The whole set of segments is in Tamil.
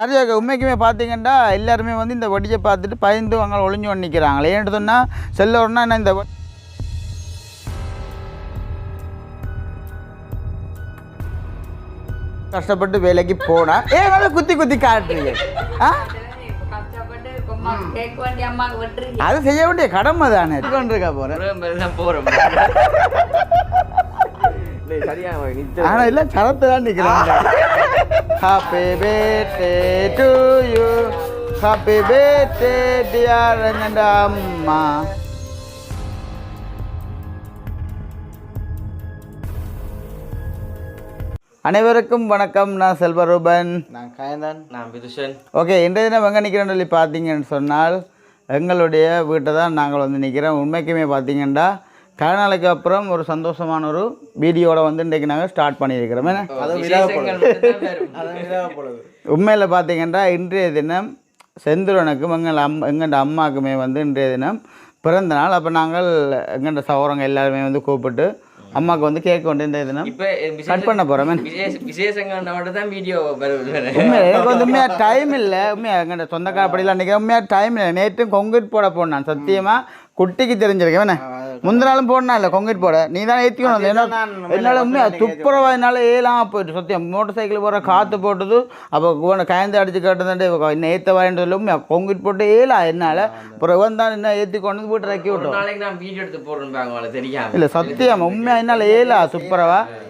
சரியாக உண்மைக்குமே பார்த்தீங்கன்னா எல்லாருமே வந்து இந்த வடியை பார்த்துட்டு பயந்து அவங்க ஒளிஞ்சு நிற்கிறாங்களே ஏன்னு சொன்னால் செல்லோர்னா என்ன இந்த கஷ்டப்பட்டு வேலைக்கு போனா. ஏ வந்து குத்தி குத்தி காட்டுறீங்க. அது செய்ய வேண்டிய கடமை தானே. கொண்டிருக்கா போகிறேன் ஆனால் இல்லை சரத்து தான் நிற்கிறாங்க happy birthday to you happy birthday dear அம்மா. அனைவருக்கும் வணக்கம். நான் செல்வரூபன். நான் காயந்தான். நான் விதுஷன். ஓகே இன்றைய தினம் எங்கே நிற்கிறோன்னு சொல்லி பார்த்தீங்கன்னு சொன்னால் எங்களுடைய வீட்டை தான் நாங்கள் வந்து நிற்கிறோம் உண்மைக்குமே பார்த்தீங்கன்னா கல நாளைக்கு அப்புறம் ஒரு சந்தோஷமான ஒரு வீடியோட வந்து இன்றைக்கு நாங்கள் ஸ்டார்ட் பண்ணியிருக்கிறோம். உண்மையில் பார்த்தீங்கன்னா இன்றைய தினம் செந்துரனுக்கும் எங்கள் அம் எங்கள் அம்மாவுக்குமே வந்து இன்றைய தினம் பிறந்த நாள். அப்போ நாங்கள் எங்கள்ட சகோதரங்க எல்லாருமே வந்து கூப்பிட்டு அம்மாவுக்கு வந்து கேக் கொண்டு இன்றைய தினம் இப்ப கட் பண்ண போகிறோம் விசேஷ விசேஷங்கள்ட்ட மட்டும் தான் வீடியோ எனக்கு வந்து உண்மையாக டைம் இல்லை. உண்மையாக எங்கள்கிட்ட சொந்தக்கார படியில் அன்றைக்கி உண்மையாக டைம் இல்லை. நேற்றும் கொங்கிட் போட போனான். சத்தியமாக குட்டிக்கு தெரிஞ்சிருக்கேன். என்ன முந்தின நாளும் போடனா இல்லை கொங்கிட் போட. நீ தான் ஏற்றிக்கணும் வந்து. என்ன என்னால் உண்மையாக துப்புரவா என்னால் ஏலாம் போயிட்டு சத்தியம். மோட்டர் சைக்கிள் போகிற காற்று போட்டது அப்போ உன கயந்து அடிச்சு கேட்டதுண்டு இன்னும் ஏற்ற வரேன்னு சொல்லி உண்மையாக கொங்கிட் போட்டு ஏலா என்னால்? அப்புறம் இவன் தான் என்ன ஏற்றி கொண்டு வந்து போட்டு இறக்கி விட்டோம். நாளைக்கு நான் வீடியோ எடுத்து போடுறேன் இல்லை சத்தியம். உண்மையாக என்னால் ஏலா சூப்பரவா அஹ்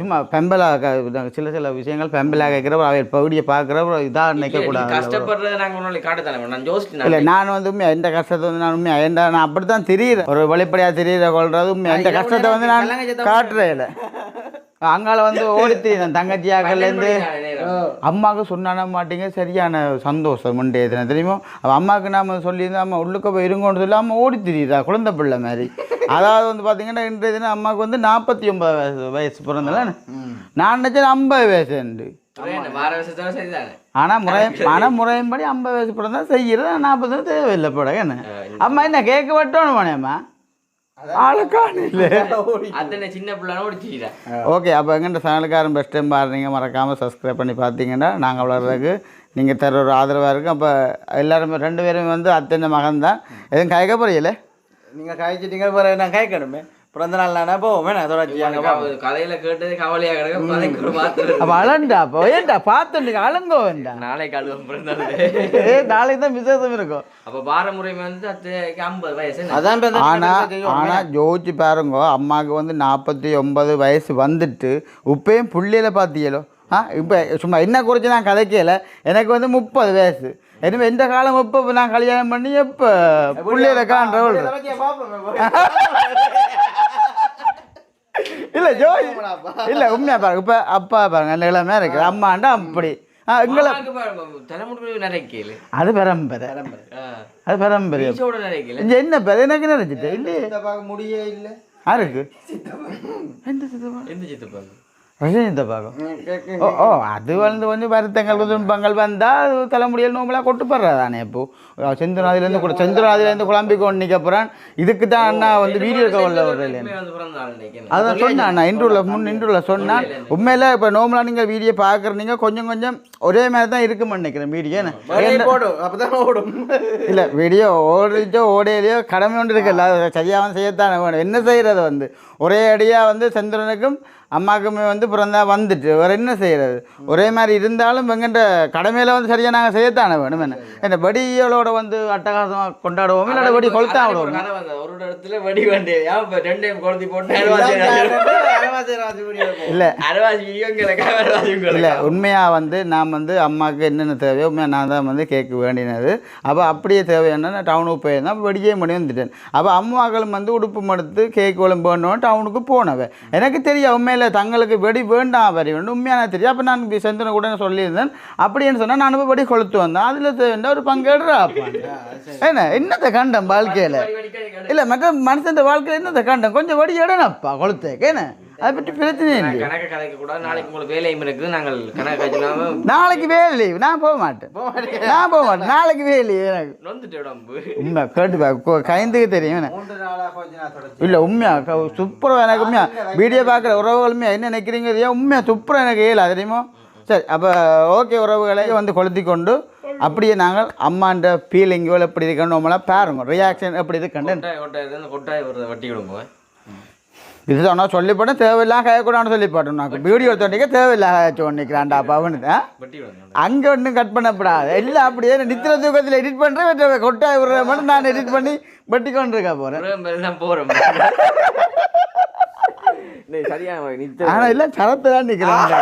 சும்மா பெம்பலாக சில சில விஷயங்கள் பெம்பலாக கேட்குறப்ப அவை பகுதியை பார்க்குறப்ப இதாக நீ நிற்கக்கூடாது கஷ்டப்படுறத நாங்க ஒரு நாளைக்கு காட்ட தானே நான் யோசிச்சு இல்லை நான் வந்து உண்மையா எந்த கஷ்டத்தை வந்து நான் உண்மையா எந்த நான் அப்படி தான் தெரியுறேன். ஒரு வெளிப்படையாக தெரியுற கொள்றது உண்மையா? எந்த கஷ்டத்தை வந்து நான் காட்டுறேன் இல்லை. அங்கால வந்து ஓடி தெரியும் தங்கச்சியாக்கள்லேருந்து அம்மாவுக்கு சொன்னான மாட்டீங்க சரியான சந்தோஷம் உண்டு எதுனா தெரியுமோ? அவள் அம்மாவுக்கு நாம சொல்லியிருந்தா அம்மா உள்ளுக்க போய் இருங்கன்னு சொல்லி அம்மா ஓடி தெரியுதா குழந்தை பிள்ளை மாதிரி? அதாவது வந்து பார்த்தீங்கன்னா இன்றைய தினம் அம்மாவுக்கு வந்து நாற்பத்தி ஒன்பது வயசு வயசு பிறந்தல நான் நினச்சேன் ஐம்பது வயசுண்டு ஆனால் முறை ஆனால் முறையின்படி ஐம்பது வயசு படம் தான் செய்கிறது நாற்பது தேவையில்லை படம் என்ன? அம்மா என்ன கேட்க வட்டோன்னு போனேம்மா? ஓகே அப்போ எங்கள்கிட்ட சேனலுக்காரன் பெஸ்ட் டைம் பாருங்க மறக்காமல் சப்ஸ்கிரைப் பண்ணி பார்த்தீங்கன்னா நாங்கள் வளர்றதுக்கு நீங்கள் தர ஒரு ஆதரவாக இருக்கும். அப்போ எல்லாருமே ரெண்டு பேரும் வந்து அத்தனை மகன் தான் எதுவும் கயக்க போறீங்களே? நீங்கள் காய்ச்சிட்டீங்க பிறகு நான் காய்க்கணுமே. பிறந்த நாள் நானே போவோமே நான் தொடர்ச்சி கதையில கேட்டது கவலையா கிடக்க. அப்போ அழண்டா அப்போ ஏன்டா பார்த்துட்டு அலங்கோ வேண்டாம் நாளைக்கு அழுவம் பிறந்தது. ஏ நாளைக்கு தான் விசேஷம் இருக்கும். அப்ப பாரமுறை வந்து அத்தைக்கு ஐம்பது வயசு? அதான் ஆனால் ஆனால் ஜோதிச்சு பாருங்க அம்மாவுக்கு வந்து நாற்பத்தி ஒன்பது வயசு வந்துட்டு இப்பயும் புள்ளியில் பார்த்தீங்களோ ஆ இப்போ சும்மா என்ன குறித்து நான் கதைக்கல எனக்கு வந்து முப்பது வயசு. எனவே எந்த காலம் எப்போ நான் கல்யாணம் பண்ணி எப்போ புள்ளியில் காண்றவள்? இல்லை ஜோதி இல்லை உண்மையாக பாருங்க. இப்போ அப்பா பாருங்க நல்ல இளமையாக இருக்குது அம்மாண்டா அப்படி. எங்களை அது பரம்பரை. அது பரம்பரை. என்ன பேர் எனக்கு நினைச்சிட்டு முடியே இல்லை? யாருக்கு? எந்த சித்தப்பா? எந்த சித்தப்பாங்க ரஜினி சித்தப்பாக்கம் ஓ ஓ அது வந்து கொஞ்சம் வருத்தங்கள் துன்பங்கள் வந்தால் தலைமுடியில் நோம்பலாக கொட்டு போடுறதானே இப்போ? செந்துநாதிலேருந்து கூட செந்துநாதிலேருந்து குழம்பி கொண்டு நிற்க போகிறான் இதுக்கு தான் அண்ணா வந்து வீடியோ கவரில் வர்றேன். அதான் சொன்னேன் நான் இன்ட்ரூவில் முன் இன்ட்ரூவில் சொன்னேன் உண்மையில் இப்போ நோம்பலாக நீங்கள் வீடியோ பார்க்குறீங்க கொஞ்சம் கொஞ்சம் ஒரே மாதிரி தான் இருக்குமென்னு நினைக்கிறேன் வீடியோ என்ன? போடும் அப்போ தான் ஓடும். இல்லை வீடியோ ஓடிச்சோ ஓடையிலையோ கடமை ஒன்று இருக்குல்ல அது சரியாக செய்யத்தானே வேணும். என்ன செய்கிறது வந்து? ஒரே அடியாக வந்து சந்திரனுக்கும் அம்மாக்குமே வந்து பிறந்தா வந்துட்டு வேறு என்ன செய்கிறது ஒரே மாதிரி இருந்தாலும் எங்கள்கிட்ட கடமையில் வந்து சரியாக நாங்கள் செய்யத்தானே வேணும் என்ன? என்ன வெடிகளோட வந்து அட்டகாசமாக கொண்டாடுவோம் இல்லை வெடி ஒரு விடுவோம். ஒரு இடத்துல வெடி வண்டி ஏன் இப்ப ரெண்டு டைம் கொளுத்தி போட்டு இல்லை இல்லை உண்மையாக வந்து நான் வந்து அம்மாவுக்கு என்னென்ன தேவையோ உண்மையாக நான் தான் வந்து கேட்க வேண்டினது. அப்போ அப்படியே தேவையான டவுனுக்கு போயிருந்தேன் வெடியே பண்ணி வந்துட்டேன். அப்போ அம்மாக்களும் வந்து உடுப்பு மடுத்து கேக் குழம்பு வேணும் டவுனுக்கு போனவன் எனக்கு தெரியும் உண்மையில் தங்களுக்கு வெடி வேண்டாம் வரி வேண்டும் உண்மையான தெரியும் அப்போ நான் செந்தனை கூட சொல்லியிருந்தேன். அப்படின்னு சொன்னால் நான் போய் வெடி கொளுத்து வந்தேன். அதில் ஒரு பங்கேடுறா அப்பா? என்ன? என்னத்தை கண்டம் வாழ்க்கையில்? இல்லை மற்ற மனுஷன் வாழ்க்கையில் என்னத்தை கண்டம்? கொஞ்சம் வெடி இடனப்பா கொளுத்தேக்கு என்ன? அதை பற்றி பிரச்சனை இல்லை கணக்கு கதைக்க கூடாது நாளைக்கு உங்களுக்கு வேலையும் இருக்குது. நாங்கள் கணக்கு காய்ச்சினாம நாளைக்கு வேலை லீவ் நான் போக மாட்டேன். நான் போக மாட்டேன். நாளைக்கு வேலை லீவ் எனக்கு. நொந்துட்டு உடம்பு உண்மை கேட்டு பா கொ- கைந்துக்கு தெரியும் இல்லை உண்மையா? க- சூப்பரா எனக்கு உண்மையா? வீடியோ பார்க்குற உறவுகள் உண்மையா? என்ன நினைக்கிறீங்க தெரியும்? உண்மையா? சூப்பரா எனக்கு ஏலா தெரியுமா? சரி அப்போ ஓகே உறவுகளை வந்து கொளுத்தி கொண்டு அப்படியே நாங்கள் அம்மான்ற ஃபீலிங்குகள் எப்படி இருக்குன்னு நம்மளாம் பாருங்க. ரியாக்ஷன் எப்படி இருக்குன்னு. கொட்டாய் ஒரு வட்டி விடுங்க இது சொன்னா சொல்லி போட்டேன் தேவையில்லாம் கேட்கக்கூடாதுன்னு சொல்லி போட்டோம் நான் வீடியோ தோண்டிக்க தேவையில்லாத சொன்னிக்கிறான்டா விடுங்க அங்கே ஒன்றும் கட் பண்ணப்படாது எல்லாம் அப்படியே நித்திர தூக்கத்தில் எடிட் பண்ணுறேன் கொட்டாய் விடுற மட்டும் நான் எடிட் பண்ணி வெட்டி கொண்டு இருக்க போகிறேன் நித்த ஆனால் எல்லாம் சரத்து தான் நிற்கிறாங்க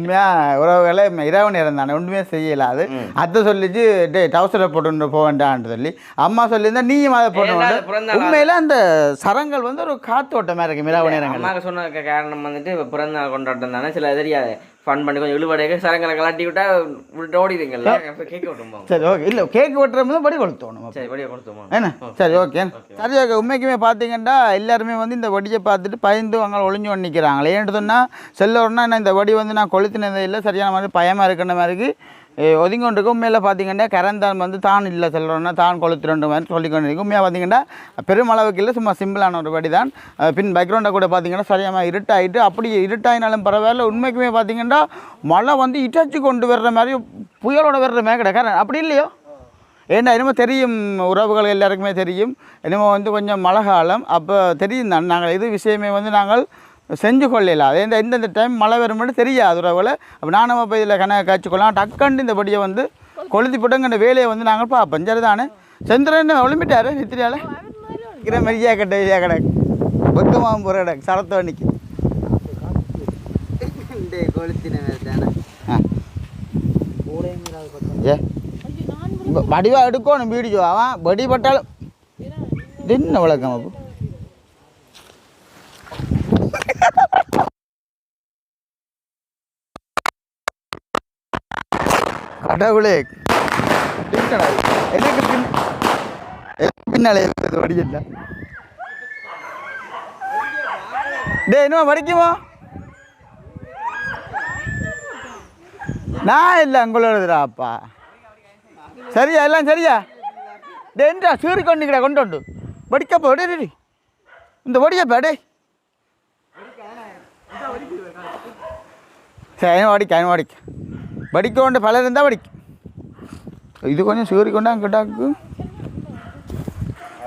உண்மையா உறவுகளை இரவு நேரம் தானே ஒன்றுமே செய்யல அது. அத்தை சொல்லிச்சு டே டவுசரை போட்டு போக வேண்டாம்னு சொல்லி. அம்மா சொல்லியிருந்தா நீயும் அதை போட்டு உண்மையில அந்த சரங்கள் வந்து ஒரு காத்தோட்டமாக இருக்கு இரவு நேரங்கள் சொன்ன காரணம் வந்துட்டு இப்ப பிறந்த நாள் கொண்டாட்டம் தானே சில தெரியாது. ஃபன் பண்ணி கொஞ்சம் இழுவடையாக சரங்களை கலாட்டி விட்டா ஓடிடுங்கல்ல அப்ப கேட்க விட்டுமா சரி ஓகே இல்லை கேக் வெட்டுறது படி கொளுத்தோணும் சரி படியா கொடுத்துமா என்ன? சரி. ஓகே சரி ஓகே உண்மைக்குமே பார்த்தீங்கன்னா எல்லாருமே வந்து இந்த வடியை பார்த்துட்டு பயந்து அங்கே ஒளிஞ்சு கொண்டு நிற்கிறாங்களே ஏன்னு சொன்னால் செல்லோர்னா என்ன இந்த வடி வந்து நான் கொளுத்தினதே இல்லை சரியான மாதிரி பயமாக இருக்கின்ற ஒதுங்கி ஒதுங்கிக்கொண்டிருக்கும் உண்மையில் பார்த்தீங்கன்னா கரந்தான் வந்து தான் இல்லை செல்லோர்னா தான் கொளுத்துறன்ற மாதிரி சொல்லி கொண்டு உண்மையாக பார்த்தீங்கன்னா பெருமளவுக்கு இல்லை சும்மா சிம்பிளான ஒரு வடி தான் பின் பேக்ரவுண்டை கூட பார்த்தீங்கன்னா சரியாக இருட்டாயிட்டு அப்படி இருட்டாயினாலும் பரவாயில்ல. உண்மைக்குமே பார்த்தீங்கன்னா மழை வந்து இட்டச்சு கொண்டு வர்ற மாதிரி புயலோட வர்ற மாதிரி கரன் அப்படி இல்லையோ? ஏன்னா என்னமோ தெரியும் உறவுகள் எல்லாருக்குமே தெரியும். என்னமோ வந்து கொஞ்சம் மழை காலம். அப்போ தெரியும் தான். நாங்கள் இது விஷயமே வந்து நாங்கள் செஞ்சு கொள்ளல அதே இந்த எந்தெந்த டைம் மழை வரும்னு தெரியாது உறவுகளை. அப்போ நானும் அப்போ இதில் கணக்கு காய்ச்சிக்கொள்ளலாம். டக்குன்னு இந்த படியை வந்து கொளுத்தி போட்டுங்கிற வேலையை வந்து நாங்கள் பார்ப்போம். சரி தானே செந்திரன் ஒளிம்பிட்டாரு நித்திரியால்? இருக்கிற மாதிரியா கட்ட ஐயா கிடக்கு பக்கமாகவும் போகிற கிடக்கு சரத்தை அன்னைக்கு. ஆ. ஏ. வ- வடிவா எடுக்கணும் வீடியோ. அவன் வடி பட்டாலும் இது என்ன விளக்கம் அப்போ? கடவுளே? எனக்கு பின் பின்னாலே வடியில்ல டேய் இன்னும் வடிக்குமோ? நான் இல்லை உங்களோடதுடா அப்பா சரியா எல்லாம் சரியா? டேண்டா சீறி கொண்டுக்கிட கொண்டு வந்து. வடிக்கப்போ டே டேய். இந்த வடியப்பா டே சரி வடிக்க வடிக்க. வடிக்க கொண்டு பலர் இருந்தால் வடிக்க இது கொஞ்சம் சீறி கொண்டு அங்கே dog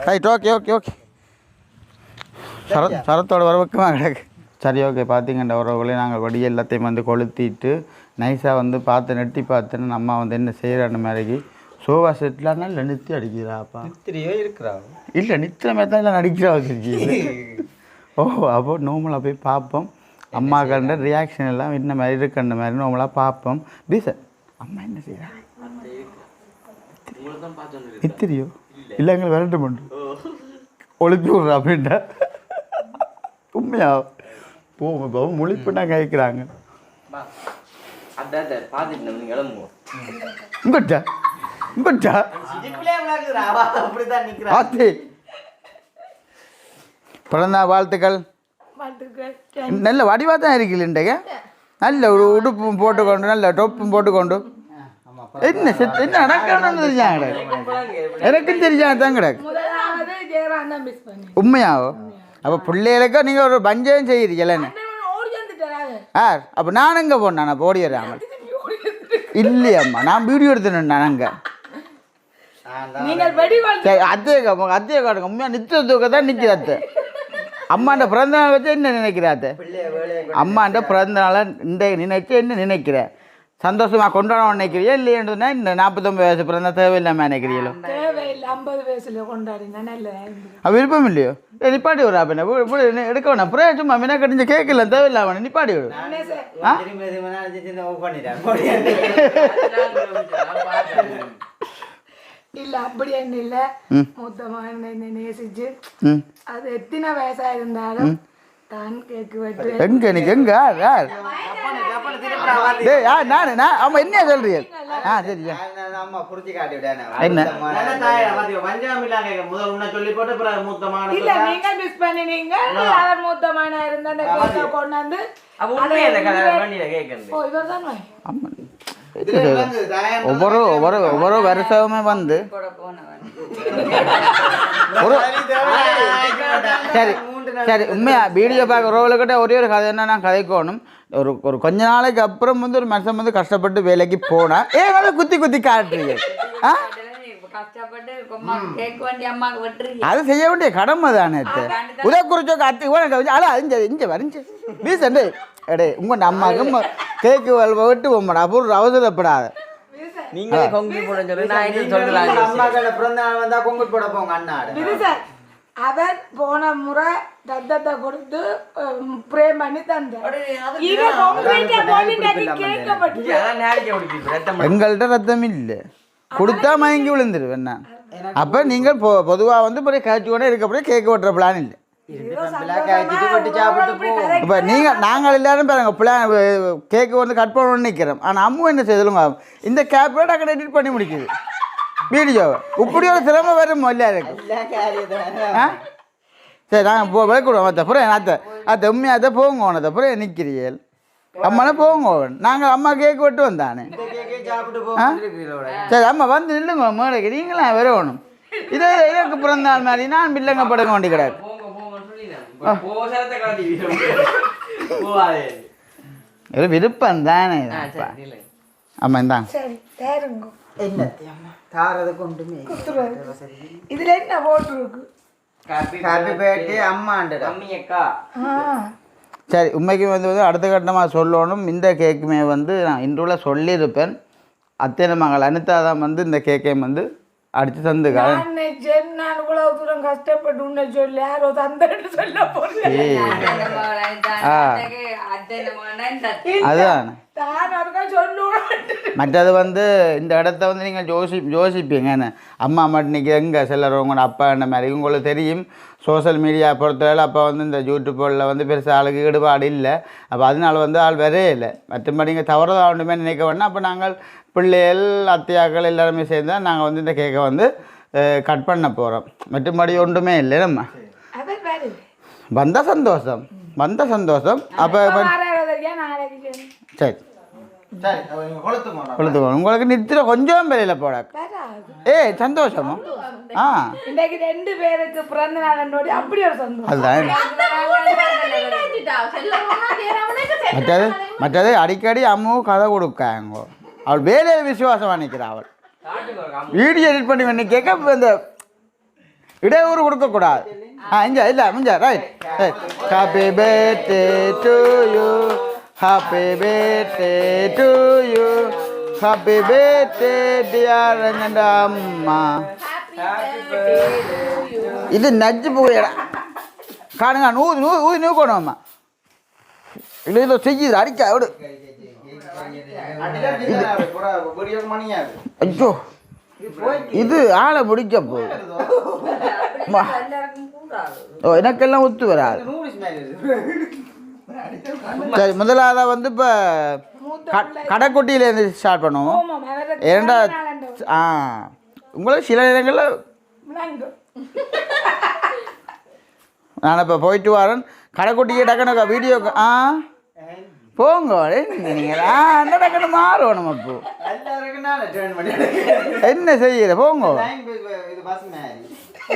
right okay okay okay. Sarath சரத்தோட வரவுக்குமா கிடக்கு சரி ஓகே பார்த்தீங்கன்ற உறவுகளே நாங்கள் வடி எல்லாத்தையும் வந்து கொளுத்திட்டு நைஸாக வந்து பார்த்து நெட்டி பார்த்துன்னு அம்மா வந்து என்ன செய்கிறான்னு மாதிரிக்கு சோஃபா செட்லாம் இல்லை நித்தி அடிக்கிறாப்பா. நித்திரியோ இருக்கிறா. இல்லை நித்திர மாதிரி தான் இல்லை நடிக்கிறா வச்சிருக்கீங்க ஓ அப்போ நார்மலாக போய் பார்ப்போம். அம்மா கண்ட ரியாக்ஷன் எல்லாம் என்ன மாதிரி இருக்குன்ற மாதிரி நார்மலாக பார்ப்போம். பீச அம்மா என்ன செய்கிறா நித்திரியோ இல்லை எங்களை விரட்ட மாட்டோம். ஒளிப்பி விட்றா அப்படின்ட்டா. உண்மையா? போ இப்போ கேட்குறாங்க பார்த்துட்டு நம்ம கிளம்புவோம். இங்கொட்டா? இங்கொட்டா? பிறந்தா வாழ்த்துக்கள். நல்ல வடிவாக தான் இருக்கீங்க நல்ல ஒரு உடுப்பும் போட்டுக்கொண்டு நல்ல டொப்பும் போட்டுக்கொண்டு. என்ன செத் என்ன நடக்கணும்னு தெரிஞ்சாங்க கிடக்கு. எனக்கும் தெரிஞ்சாங்க தான் கிடக்கு. உண்மையாவோ? அப்போ பிள்ளைகளுக்கு நீங்கள் ஒரு பஞ்சம் வந்துட்டாரு? ஆ அப்போ நான் எங்கே போனேன்? நான் ஓடி வராமல் இல்லையம்மா நான் வீடியோ எடுத்துனேன் காட்டுங்க அத்தையை காட்டுங்க. உண்மையாக நித்திய தூக்க தான் நிற்கிது அத்தை. அம்மாண்ட பிறந்த நாள் வச்சு என்ன நினைக்கிற அத்தை அம்மாண்ட பிறந்த நாளை இந்த நினைச்சு என்ன நினைக்கிற? சந்தோஷமா கொண்டாடணும் நினைக்கிறியா இல்லையன்றதுனா இந்த நாற்பத்தொம்பது வயசு பிறந்தா தேவையில்லாமல் நினைக்கிறீங்களோ விருப்பம் இல்லையோ? ஏ நிப்பாட்டி விடுறா பின்ன எடுக்க வேணாம். அப்புறம் சும்மா மின்னா கடிஞ்ச கேட்கல தேவையில்லாம. நிப்பாட்டி விடு. ஆ திரும்பி திரும்பி நினைச்சிட்டு ஓ பண்ணிட்டேன் இல்ல அப்படி என்ன இல்ல. மொத்தமா என்னை நேசிச்சு அது எத்தனை வயசா இருந்தாலும் தான் கேக்கு வெட்டு எங்க நீ எங்க? யார் யார்? டேய் யார் நானு நான் ஆமா என்ன சொல்றீங்க? ஆ சரியா அம்மா புரிஞ்சு காட்டி விடானே என்ன முதல் உன்னை சொல்லி போட்டு பிறகு மூத்தமான இல்ல நீங்க மிஸ் பண்ணினீங்க அவர் மூத்தமான இருந்த கொண்டாந்து ஒவ்வொரு ஒவ்வொரு ஒவ்வொரு வருஷமுமே வந்து ஒரு சரி சரி உண்மையா வீடியோ பார்க்குறவங்கக்கிட்ட ஒரே ஒரு கதை என்ன நான் கதைக்கணும் ஒரு ஒரு கொஞ்ச நாளைக்கு அப்புறம் வந்து ஒரு மனுஷன் வந்து கஷ்டப்பட்டு வேலைக்கு போனா ஏ வந்து குத்தி குத்தி காட்டுறீங்க ஆ அது செய்ய வேண்டிய கடமை தானே உதய குறிச்சோ அத்தி கூட அல அஞ்சு இஞ்ச வரைஞ்சு. வீசண்டு. எடே உங்க அம்மாவுக்கு கேக்கு விட்டு போமாடா அப்புறம் அவசரப்படாத. நீங்களே கொங்கி போட சொல்லி நான் என்ன சொல்லலாம் அம்மாக்கள பிறந்த நாள் வந்தா கொங்கு போட போங்க அவர் போன முறை ரத்தத்தை கொடுத்து ப்ரே பண்ணி தந்தார். எங்கள்கிட்ட ரத்தம் இல்லை. கொடுத்தா மயங்கி விழுந்துருவேன் நான். அப்போ நீங்கள் பொ பொதுவாக வந்து இப்போ காய்ச்சி கொண்டே இருக்கப்படியே கேக்கு வெட்டுற பிளான் இல்லை. இப்போ நீங்கள் நாங்கள் எல்லாரும் பாருங்க பிளான் கேக்கு வந்து கட் பண்ணணும்னு நிற்கிறோம் ஆனால் அம்மு என்ன செய்யலுங்க இந்த கேப்பை டக்கு எடிட் பண்ணி முடிக்குது. வீடியோவை இப்படி ஒரு சிரமம் வரும் இல்லையா இருக்கு ஆ? சரி நாங்கள் போ விளக்கிடுவோம் அத்தை அப்புறம் அத்தை அத்தை உண்மையாக அத்தை போங்க உனத்தை அப்புறம் நிற்கிறீர்கள் அம்மானே போங்க நாங்கள் அம்மா கேக்கு வெட்டு வந்தானே. சரி அம்மா வந்து நில்லுங்க மேடைக்கு. நீங்களாம் வரணும் இதே இதற்கு பிறந்த நாள் மாதிரி நான் பிள்ளைங்க படுக்க வேண்டி கிடையாது இது விருப்பம் தானே ஆ சரி இல்லை ஆமாம் இந்தாங்க சரி தேருங்க. என்னத்தையம்மா தாரதை கொண்டுமே. இதுல என்ன போட்டுருக்கு காப்பி ஹாப்பி பர்த்டே சரி உண்மைக்கு வந்து வந்து அடுத்த கட்டமாக சொல்லணும். இந்த கேக்குமே வந்து நான் இன்றுள்ள சொல்லியிருப்பேன். அத்தனை மகள் அனிதா தான் வந்து இந்த கேக்கையும் வந்து அடித்து நான் தூரம் கஷ்டப்பட்டு உன்னை சொல்லி யாரோ தந்தேன்னு சொல்ல அதுதான் மற்றது வந்து இந்த இடத்த வந்து நீங்கள் யோசி யோசிப்பீங்க அம்மா மட்டும் நிற்க எங்கே சிலர் உங்களோட அப்பா என்ன மாதிரி உங்களுக்கு தெரியும். சோஷியல் மீடியா பொறுத்தவரை அப்போ வந்து இந்த யூடியூப்பில் வந்து பெருசாக ஆளுக்கு ஈடுபாடு இல்லை. அப்போ அதனால வந்து ஆள் வரவே இல்லை. மற்றபடி இங்கே தவறுதான் ஒன்றுமே நினைக்க வேணாம் அப்போ நாங்கள் பிள்ளைகள் அத்தையாக்கள் எல்லாருமே சேர்ந்து நாங்கள் வந்து இந்த கேக்கை வந்து கட் பண்ண போகிறோம் மற்றபடி ஒன்றுமே இல்லை. நம்ம வந்த சந்தோஷம். வந்த சந்தோஷம். அப்போ. சரி. சரி அப்ப நீங்க கொளுத்து போனோம் கொடுத்துக்கணும் உங்களுக்கு நித்திர கொஞ்சம் வெளியில் போட ஏய் சந்தோஷமா? ஆ. இன்னைக்கு ரெண்டு பேருக்கு பிறந்த நாள் அப்படி ஒரு சந்தோஷம். அதுதான். மற்றது மற்றது அடிக்கடி அம்மு கதை கொடுக்காங்க. அவள் வேலையில் விசுவாசமாக நிற்கிறா அவள். வீடியோ எடிட் பண்ணி பண்ணி கேட்க இந்த இடையூறு கொடுக்கக்கூடாது. ஆ இங்கே இல்லை முடிஞ்சா right happy birthday to you happy birthday to you happy birthday dear எங்கண்ட அம்மா இது நச்சு போயிடா காணுங்க நூ நூ ஊதி நூக்கணும் அம்மா. இல்லை இல்லை செய்யுது அடிக்க விடு. ஐயோ இது ஆளை முடிக்க போகுது. ஓ எனக்கெல்லாம் ஒத்து வராது. சரி முதலாவதாக வந்து இப்போ கடைக்குட்டியிலேருந்து ஸ்டார்ட் பண்ணுவோம். அன்று ஆ. உங்களுக்கு சில நேரங்களில். நான் இப்போ போயிட்டு வரேன். கடைக்குட்டிக்கு டக்குனு வீடியோ ஆ? போங்க என்ன நீங்கள் ஆ அந்த டக்குனு மாறணும் அப்போ பண்ணி என்ன செய்யுற போங்க.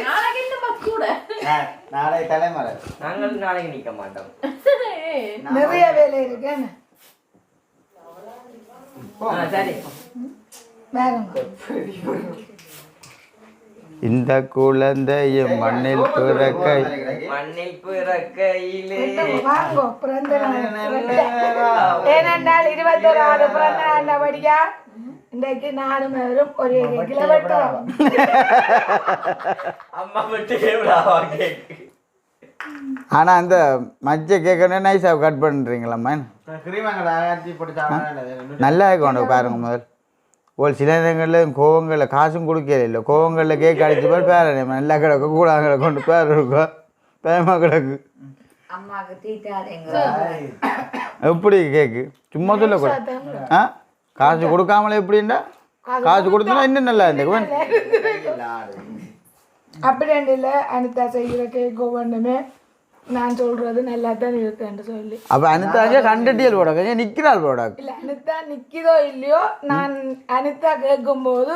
நாளைக்கு இந்த பஸ் கூட நாளை தலைமறை. நாங்கள் நாளைக்கு நிற்க மாட்டோம். நிறைய வேலை இருக்கு சரி. இந்த குழந்தையும் மண்ணில் பிறக்கை. மண்ணில் பிறக்கையிலே. ஏனென்றால் இருபத்தொரு ஆறு பிறந்த நாள் படிக்கா இன்றைக்கு நானும் அவரும் ஒரே கேக்கில் வெட்டுவோம் அம்மா கேக்கு ஆனால் அந்த மஜ்ஜை கேட்கணும் நைஸாக கட் போட்டு சாப்பிடணும் நல்லா இருக்கும் உனக்கு பாருங்க முதல். ஒரு சில நேரங்களில் கோவங்களில் காசும் கொடுக்கல இல்லை. கோவங்களில் கேக் அடிச்சு போய் பேர நல்லா கிடக்கும் கூடாங்களை கொண்டு பேர் இருக்கும் பேமா கிடக்கு. எப்படி கேக்கு சும்மா சொல்லக்கூடாது ஆ? காசு கொடுக்காமலே எப்படின்னா காசு கொடுத்தா. இன்னும் நல்லா இருந்துக்குவேன் அப்படி இல்லை. அனிதா செய்கிற கேக் ஒவ்வொன்றுமே நான் சொல்றது நல்லா தான் இருக்குன்னு சொல்லி. அப்போ அனிதாங்க கண்டுட்டியல் போட. நிற்கிறாள் போட. இல்லை அனிதா நிற்கிதோ இல்லையோ நான் அனிதா கேட்கும்போது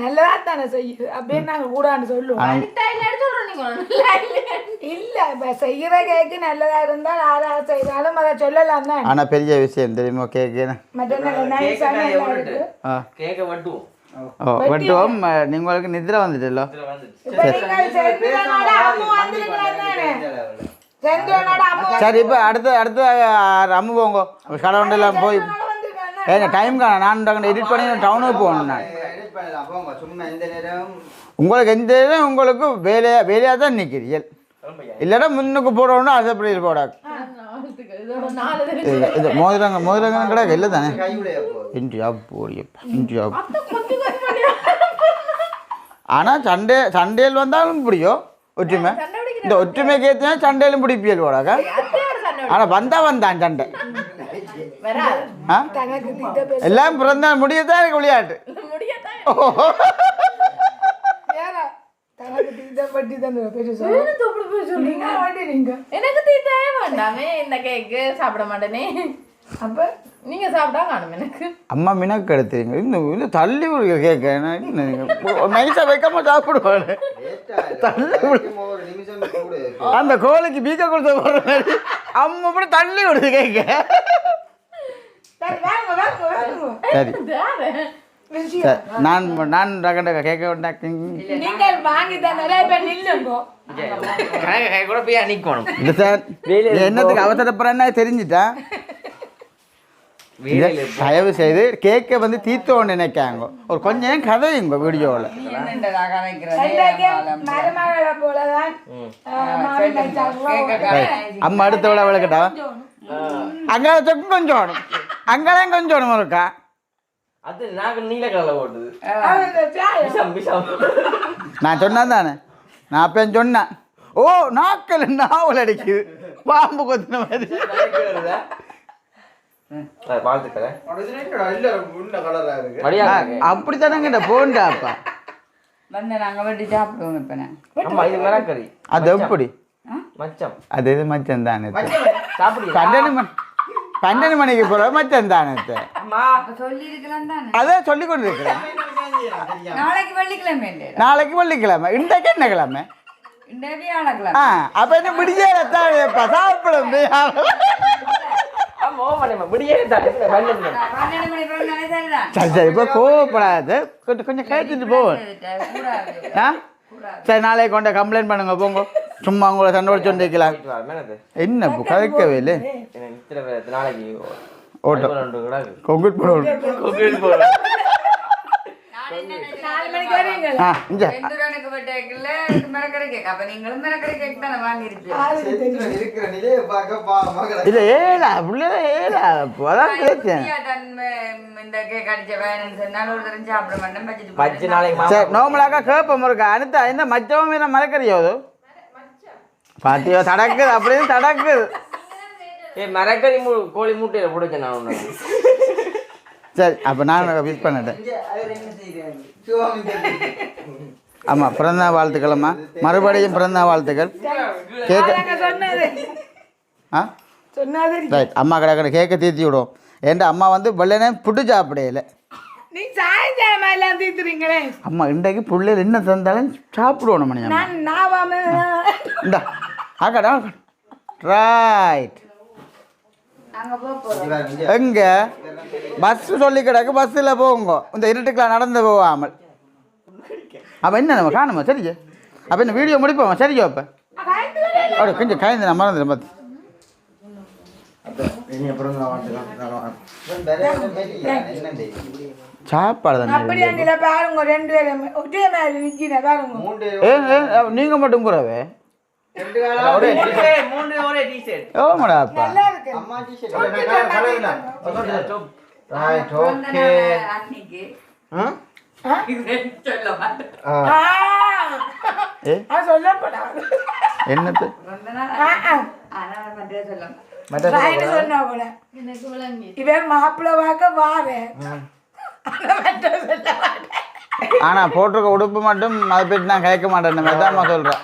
நல்லதா தானே செய்யுது அப்படின்னு நாங்க கூடான்னு சொல்லுவோம். இல்ல இப்ப செய்யற கேக்கு நல்லதா இருந்தா யாரா செய்தாலும் அதை சொல்லலாம் தான். ஆனா பெரிய விஷயம் தெரியுமா கேக்கு கேக்க வெட்டுவோம். வெட்டுவோம். நீங்களுக்கு நிதிர வந்துட்டല്ലോ? சரி இப்போ அடுத்த அடுத்த அம்மு போங்க கடை போய் ஏங்க டைம் காண நான் டக்குனு எடிட் பண்ணி டவுனுக்கு போகணும் நான். சும்மா எந்த நேரம் உங்களுக்கு எந்த நேரம் உங்களுக்கு வேலையா வேலையாக தான் நிற்கிறீர்கள் இல்லைன்னா முன்னுக்கு போடணும்னு ஆசைப்படி போடாது? இது- இது மோதிரங்க மோதிரங்க கிடக்கு இல்லை தானே? இன்றியா போடியப்பா இன்றியா ஆனால் சண்டே சண்டையில் வந்தாலும் பிடிக்கும் ஒற்றுமை? இந்த ஒற்றுமைக்கு ஏற்றினா சண்டையிலும் பிடிப்பியல் போடாக்கா ஆனால் வந்தா வந்தான் சண்டை. எல்லாம் பிறந்தா முடியத்தான் எனக்கு விளையாட்டு. தனக்கு தீட்ட பட்டி வாண்டினீங்க எனக்கு தீட்டாவே வேண்டாமே இந்த கேக்கு சாப்பிட மாட்டேனே. அப்ப? நீங்க சாப்பிட்டா காணும் எனக்கு. அம்மா மினக்கு எடுத்துறீங்க. தள்ளி விடுங்க கேட்க நைஸாக வைக்காம சாப்பிடுவாரு. நிமிஷம் கூட அந்த கோழிக்கு பீக்க கொடுத்த போற மாதிரி. அம்மா கூட தள்ளி விடுது கேட்க சரி வாங்க வாங்க வாங்க சரி. நான் நான் கேட்க வேண்டாம் நீங்கள் வாங்கி தந்தாலே இப்ப நில்லுங்கோ. கூட போய் சார். என்னத்துக்கு அவசரப்படுறேன்னா வேலையில தயவு செய்து கேக்கை வந்து தீர்த்தோன்னு நினைக்காங்க. ஒரு கொஞ்சம் கதையுங்க வீடியோவில் அம்மா அடுத்த விட விளக்கட்டா? அங்கே சொக்கும் கொஞ்சம் வேணும் அங்கேயும் கொஞ்சம் வேணும் இருக்கா அது நாக்கு நீல கலர் விஷம் நான் சொன்னேன் தானே நான் அப்போ சொன்னேன் ஓ நாக்கல் நாவல் அடிக்குது பாம்பு கொத்தின மாதிரி வாழ்த்துக்களை இல்ல உள்ள கலரா இருக்கு மரியாதை நான் அப்படித்தானே போண்டாப்பா வந்து நாங்க வெட்டி சாப்பிடுவோம் இப்ப நான் ஆமா இது மிளகறி அது எப்படி மச்சம் அது மச்சம் தானே சாப்பிடுங்க பன்னெண்டு மணி பன்னெண்டு மணிக்கு போகிற மச்சம் தானே அதான் சொல்லி கொண்டு இருக்கிறேன் நாளைக்கு வெள்ளிக்கிழமை நாளைக்கு வெள்ளிக்கிழமை இன்றைக்கு என்ன கிழமை? ஆ அப்போ என்ன சாப்பிடும் சரி சரி இப்போ கோவப்படாது. கொஞ்சம் கொஞ்சம் கழிச்சுட்டு போவோம் சரி நாளைக்கு கொண்ட கம்ப்ளைண்ட் பண்ணுங்க போங்க. சும்மா உங்களை சண்டை வச்சு மேனது என்ன இப்போ கதைக்கவே இல்லை. கிடாது கொங்குட் பார்க்க பாவமா கிடக்கு. இல்லை ஏழா பிள்ளை ஏழா நாளைக்கு இருக்கா இந்த மச்சவும் பாத்தியோ தடக்குது அப்படின்னு தடக்குது. ஏ மரக்கறி மூ கோழி மூட்டையில பிடிச்சேன் நான் உனக்கு சரி அப்போ நான் மிஸ் பண்ணிட்டேன். ஆமாம் பிறந்த வாழ்த்துக்களம்மா மறுபடியும் பிறந்த வாழ்த்துக்கள். கேட்க ஆ? ரைட் அம்மா கிடக்கிற கேக்கை தீர்த்தி விடுவோம். ஏன்டா அம்மா வந்து வெள்ளனே புட்டு சாப்பிடையில நீ சாயஞ்சாயமா எல்லாம் தீத்துறீங்களே அம்மா இன்றைக்கு பிள்ளைகள் என்ன தந்தாலும் சாப்பிடுவோம் மணி நான் நாவாம. இந்தா ஆக்காடா ரைட் எங்க? பஸ் சொல்லி கிடக்கு பஸ்ஸில் போங்க. இந்த இருட்டுக்குலாம் நடந்து போகாமல். அப்போ என்ன நம்ம காணுமா? சரிங்க. அப்போ இந்த வீடியோ முடிப்போமா? சரியா அப்போ. அப்படி கொஞ்சம் காய்ந்து நான் மறந்துடுறேன் பார்த்து. இனி அப்புறம் சாப்பாடு பாருங்க ரெண்டு பேரும் ஒரே மாதிரி நிக்கிற பாருங்க. நீங்க மட்டும் ஆ. ஆனா மற்றே மாப்பிள்ளை வாரேன் ஆனால் போட்டிருக்க உடுப்பு மட்டும் அதை பற்றி நான் கேட்க மாட்டேன். அதாம்மா சொல்கிறேன்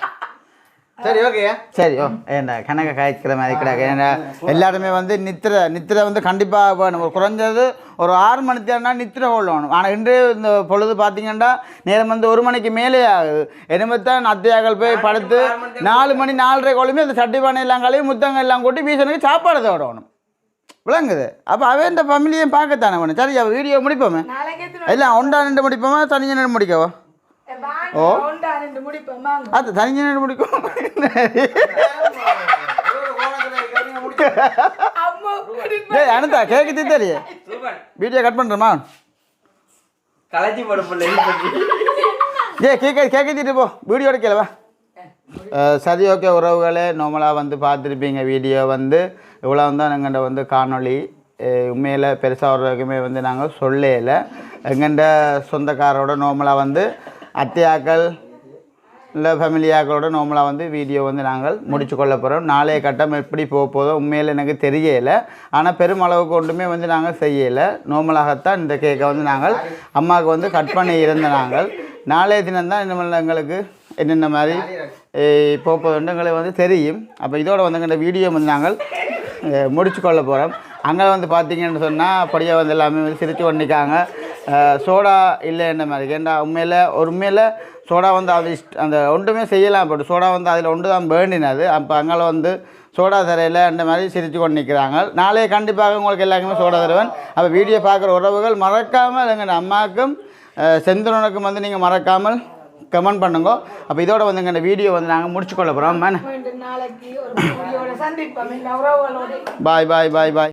சரி ஓகேயா சரி ஓ ஏண்டா கணக்கை காய்க்கிற மாதிரி கிடக்கு ஏன்னா எல்லாருமே வந்து நித்திரை நித்திரை வந்து கண்டிப்பாக வேணும். ஒரு குறைஞ்சது ஒரு ஆறு மணி தேர்னா நித்திரை கொள்ளணும் ஆனால் இன்று இந்த பொழுது பார்த்தீங்கன்னா நேரம் வந்து ஒரு மணிக்கு மேலே ஆகுது. என்னமத்தான் அத்தையாக்கள் போய் படுத்து நாலு மணி நாலரை கொள்ளுமே அந்த சட்டி பானை எல்லாம் கழுவி முத்தங்க எல்லாம் கொட்டி வீசனுக்கு சாப்பாடு தோடணும். விளங்குது. அப்போ அவன் இந்த ஃபேமிலியும் பார்க்கத்தானே வேணும்? சரி அவள் வீடியோ முடிப்போமே? எல்லாம் ஒன்றா நின்று முடிப்போமா? தனியாக நின்று முடிக்கவா? வாங்க அது தனியாக நின்று முடிக்கும். டேய் அனந்தா கேட்குது தெரியே சூப்பர். வீடியோ கட் பண்ணுறமா கலைச்சி படுப்பில்லை ஏ கேட்க கேட்கச்சிட்டு போ. வீடியோ எடுக்கலவா சரி ஓகே உறவுகளே நார்மலாக வந்து பார்த்துருப்பீங்க வீடியோ வந்து. இவ்வளோ தான் எங்கள்கிட்ட வந்து காணொளி. உண்மையில் பெருசாக வர்றதுக்குமே வந்து நாங்கள் சொல்லல எங்கள்கிட்ட சொந்தக்காரோட நார்மலாக வந்து அத்தையாக்கள் இல்லை ஃபேமிலியாக்களோட நார்மலாக வந்து வீடியோ வந்து நாங்கள் முடிச்சு கொள்ள போகிறோம் நாளைய கட்டம் எப்படி போக போதோ உண்மையில் எனக்கு தெரியலை ஆனால் பெருமளவுக்கு ஒன்றுமே வந்து நாங்கள் செய்யலை நார்மலாகத்தான் இந்த கேக்கை வந்து நாங்கள் அம்மாவுக்கு வந்து கட் பண்ணி இருந்த நாங்கள். நாளைய தினம்தான் இந்த எங்களுக்கு என்னென்ன மாதிரி போக போகுதுன்னு எங்களுக்கு வந்து தெரியும். அப்போ இதோட வந்து எங்கள்கிட்ட வீடியோ வந்து நாங்கள் முடிச்சு கொள்ள போகிறோம் அங்கே வந்து பார்த்தீங்கன்னு சொன்னால் அப்படியே வந்து எல்லாமே வந்து சிரித்து பண்ணிக்காங்க சோடா இல்லை என்ன மாதிரி? ஏன்டா உண்மையில் ஒரு உண்மையில் சோடா வந்து அது இஷ்ட அந்த ஒன்றுமே செய்யலாம் பட் சோடா வந்து அதில் ஒன்று தான் வேண்டினது அப்போ அங்கே வந்து சோடா தரையில் அந்த மாதிரி சிரித்து கொண்டு நிற்கிறாங்க நாளைய கண்டிப்பாக உங்களுக்கு எல்லாருக்குமே சோடா தருவேன். அப்போ வீடியோ பார்க்குற உறவுகள் மறக்காமல் எங்கள் அம்மாவுக்கும் செந்தனனுக்கும் வந்து நீங்கள் மறக்காமல் கமெண்ட் பண்ணுங்க. அப்போ இதோட வந்து எங்கள் வீடியோ வந்து நாங்கள் முடிச்சு கொள்ள போகிறோம் இந்த உறவுகளோட. பாய் பாய் பாய் பாய்